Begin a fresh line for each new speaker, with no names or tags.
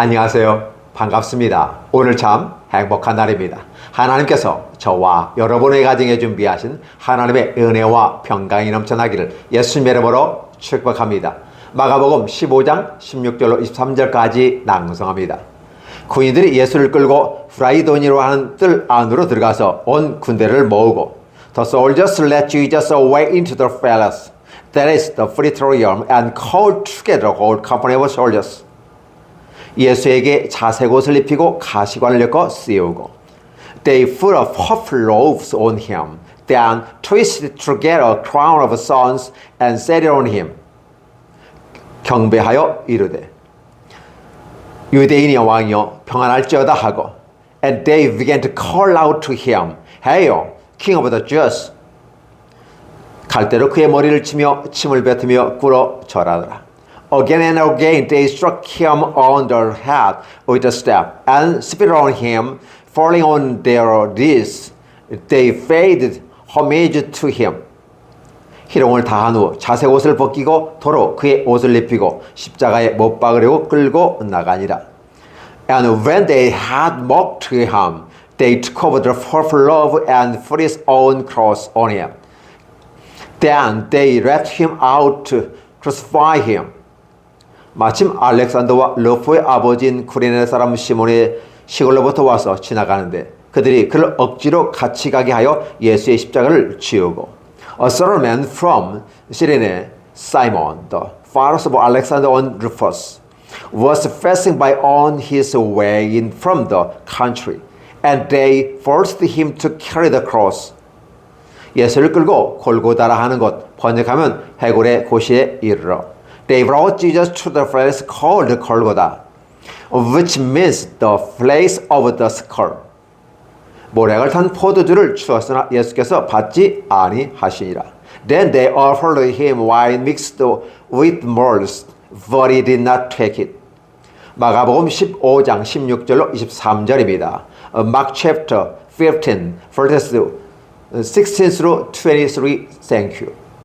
안녕하세요. 반갑습니다. 오늘 참 행복한 날입니다. 하나님께서 저와 여러분의 가정에 준비하신 하나님의 은혜와 평강이 넘쳐나기를 예수님의 이름으로 축복합니다. 마가복음 15장 16절로 23절까지 낭송합니다. 군인들이 예수를 끌고 프라이도니로 하는 뜰 안으로 들어가서 온 군대를 모으고 The soldiers led Jesus away into the palace. That is the praetorium and called together a whole company of soldiers. 예수에게 자색 옷을 입히고 가시관을 엮어 씌우고 They put a purple robes on him, then twisted together a crown of thorns and set it on him. 경배하여 이르되 유대인의 왕이여 평안할지어다 하고 And they began to call out to him, Hail, King of the Jews! 갈대로 그의 머리를 치며 침을 뱉으며 꿇어 절하더라. Again and again they struck him on the head with a staff and spit on him, falling on their knees. They paid homage to him. 희롱을 다한 후 자색 옷을 벗기고 도로 그의 옷을 입히고 십자가에 못 박으려고 끌고 나가니라. And when they had mocked him, they took over the purple robe and put his own cross on him. Then they let him out to crucify him. 마침 알렉산더와 러프의 아버지인 쿠레네 사람 시몬의 시골로부터 와서 지나가는데 그들이 그를 억지로 같이 가게 하여 예수의 십자가를 지우고 A certain man from Cyrene, Simon, the father of Alexander and Rufus, was passing by on his way in from the country, and they forced him to carry the cross. 예수를 끌고 골고다라 하는 곳 번역하면 해골의 고시에 이르러 They brought Jesus to the place called Golgotha, which means the place of the skull. 모략을 탄 포도주를 주었으나 예수께서 받지 아니하시니라. Then they offered him wine mixed with myrrh, but he did not take it. 마가복음 15장 16절로 23절입니다. Mark chapter 15 verses 16 through 23. Thank you.